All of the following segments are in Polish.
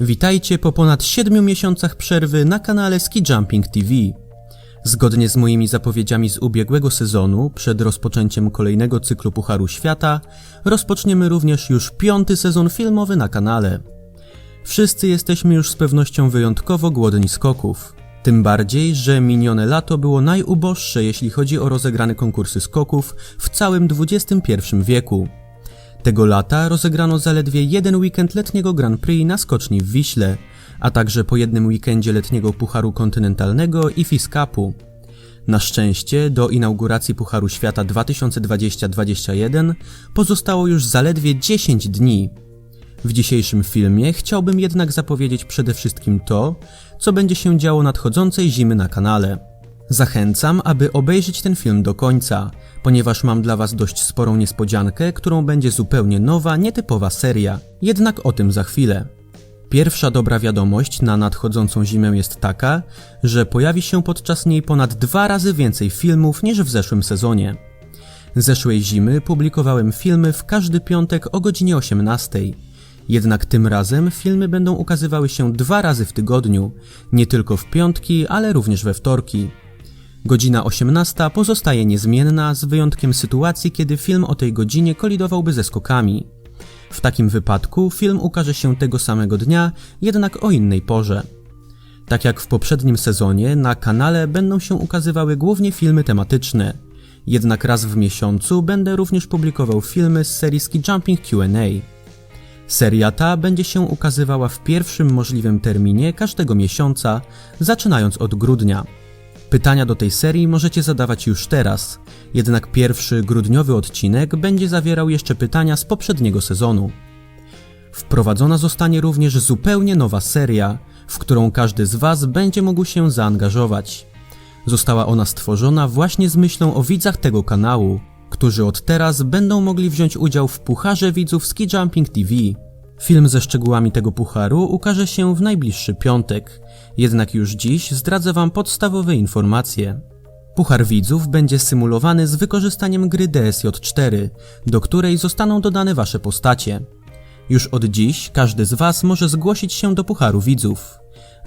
Witajcie po ponad 7 miesiącach przerwy na kanale Ski Jumping TV. Zgodnie z moimi zapowiedziami z ubiegłego sezonu, przed rozpoczęciem kolejnego cyklu Pucharu Świata, rozpoczniemy również już piąty sezon filmowy na kanale. Wszyscy jesteśmy już z pewnością wyjątkowo głodni skoków. Tym bardziej, że minione lato było najuboższe jeśli chodzi o rozegrane konkursy skoków w całym XXI wieku. Tego lata rozegrano zaledwie jeden weekend letniego Grand Prix na skoczni w Wiśle, a także po jednym weekendzie letniego Pucharu Kontynentalnego i FIS Cupu. Na szczęście do inauguracji Pucharu Świata 2020-2021 pozostało już zaledwie 10 dni. W dzisiejszym filmie chciałbym jednak zapowiedzieć przede wszystkim to, co będzie się działo nadchodzącej zimy na kanale. Zachęcam, aby obejrzeć ten film do końca, ponieważ mam dla Was dość sporą niespodziankę, którą będzie zupełnie nowa, nietypowa seria. Jednak o tym za chwilę. Pierwsza dobra wiadomość na nadchodzącą zimę jest taka, że pojawi się podczas niej ponad dwa razy więcej filmów niż w zeszłym sezonie. Zeszłej zimy publikowałem filmy w każdy piątek o godzinie 18. Jednak tym razem filmy będą ukazywały się dwa razy w tygodniu, nie tylko w piątki, ale również we wtorki. Godzina 18 pozostaje niezmienna, z wyjątkiem sytuacji, kiedy film o tej godzinie kolidowałby ze skokami. W takim wypadku film ukaże się tego samego dnia, jednak o innej porze. Tak jak w poprzednim sezonie, na kanale będą się ukazywały głównie filmy tematyczne. Jednak raz w miesiącu będę również publikował filmy z serii Jumping Q&A. Seria ta będzie się ukazywała w pierwszym możliwym terminie każdego miesiąca, zaczynając od grudnia. Pytania do tej serii możecie zadawać już teraz, jednak pierwszy grudniowy odcinek będzie zawierał jeszcze pytania z poprzedniego sezonu. Wprowadzona zostanie również zupełnie nowa seria, w którą każdy z Was będzie mógł się zaangażować. Została ona stworzona właśnie z myślą o widzach tego kanału, którzy od teraz będą mogli wziąć udział w pucharze widzów Ski Jumping TV. Film ze szczegółami tego pucharu ukaże się w najbliższy piątek, jednak już dziś zdradzę Wam podstawowe informacje. Puchar widzów będzie symulowany z wykorzystaniem gry DSJ4, do której zostaną dodane Wasze postacie. Już od dziś każdy z Was może zgłosić się do Pucharu Widzów.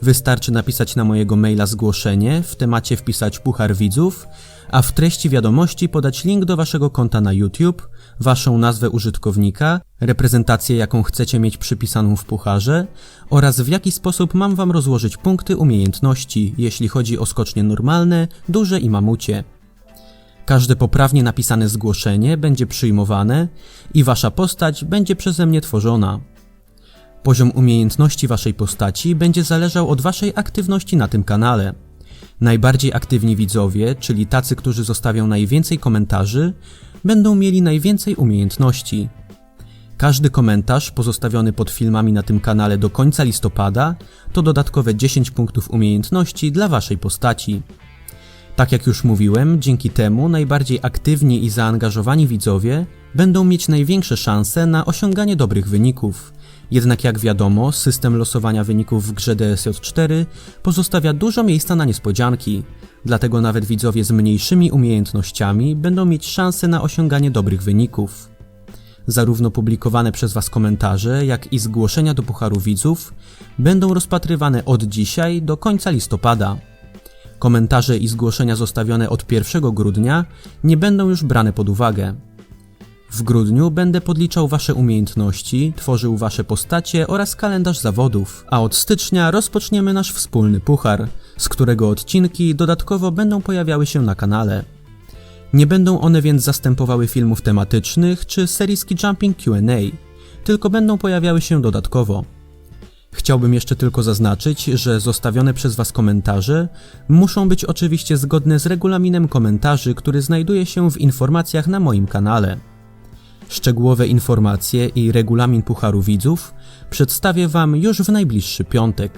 Wystarczy napisać na mojego maila zgłoszenie, w temacie wpisać Puchar Widzów, a w treści wiadomości podać link do Waszego konta na YouTube, Waszą nazwę użytkownika, reprezentację jaką chcecie mieć przypisaną w pucharze oraz w jaki sposób mam Wam rozłożyć punkty umiejętności, jeśli chodzi o skocznie normalne, duże i mamucie. Każde poprawnie napisane zgłoszenie będzie przyjmowane i Wasza postać będzie przeze mnie tworzona. Poziom umiejętności Waszej postaci będzie zależał od Waszej aktywności na tym kanale. Najbardziej aktywni widzowie, czyli tacy, którzy zostawią najwięcej komentarzy, będą mieli najwięcej umiejętności. Każdy komentarz pozostawiony pod filmami na tym kanale do końca listopada to dodatkowe 10 punktów umiejętności dla Waszej postaci. Tak jak już mówiłem, dzięki temu najbardziej aktywni i zaangażowani widzowie będą mieć największe szanse na osiąganie dobrych wyników. Jednak jak wiadomo, system losowania wyników w grze DSJ4 pozostawia dużo miejsca na niespodzianki, dlatego nawet widzowie z mniejszymi umiejętnościami będą mieć szansę na osiąganie dobrych wyników. Zarówno publikowane przez Was komentarze, jak i zgłoszenia do Pucharu Widzów będą rozpatrywane od dzisiaj do końca listopada. Komentarze i zgłoszenia zostawione od 1 grudnia nie będą już brane pod uwagę. W grudniu będę podliczał Wasze umiejętności, tworzył Wasze postacie oraz kalendarz zawodów, a od stycznia rozpoczniemy nasz wspólny puchar, z którego odcinki dodatkowo będą pojawiały się na kanale. Nie będą one więc zastępowały filmów tematycznych czy serii Ski Jumping Q&A, tylko będą pojawiały się dodatkowo. Chciałbym jeszcze tylko zaznaczyć, że zostawione przez Was komentarze muszą być oczywiście zgodne z regulaminem komentarzy, który znajduje się w informacjach na moim kanale. Szczegółowe informacje i regulamin Pucharu Widzów przedstawię Wam już w najbliższy piątek.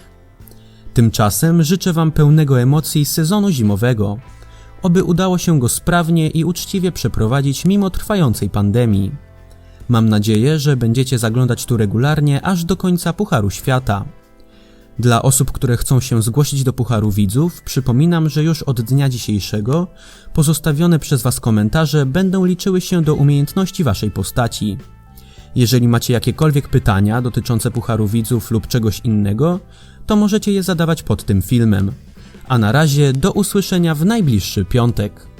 Tymczasem życzę Wam pełnego emocji sezonu zimowego, oby udało się go sprawnie i uczciwie przeprowadzić mimo trwającej pandemii. Mam nadzieję, że będziecie zaglądać tu regularnie aż do końca Pucharu Świata. Dla osób, które chcą się zgłosić do Pucharu Widzów, przypominam, że już od dnia dzisiejszego pozostawione przez Was komentarze będą liczyły się do umiejętności Waszej postaci. Jeżeli macie jakiekolwiek pytania dotyczące Pucharu Widzów lub czegoś innego, to możecie je zadawać pod tym filmem. A na razie do usłyszenia w najbliższy piątek.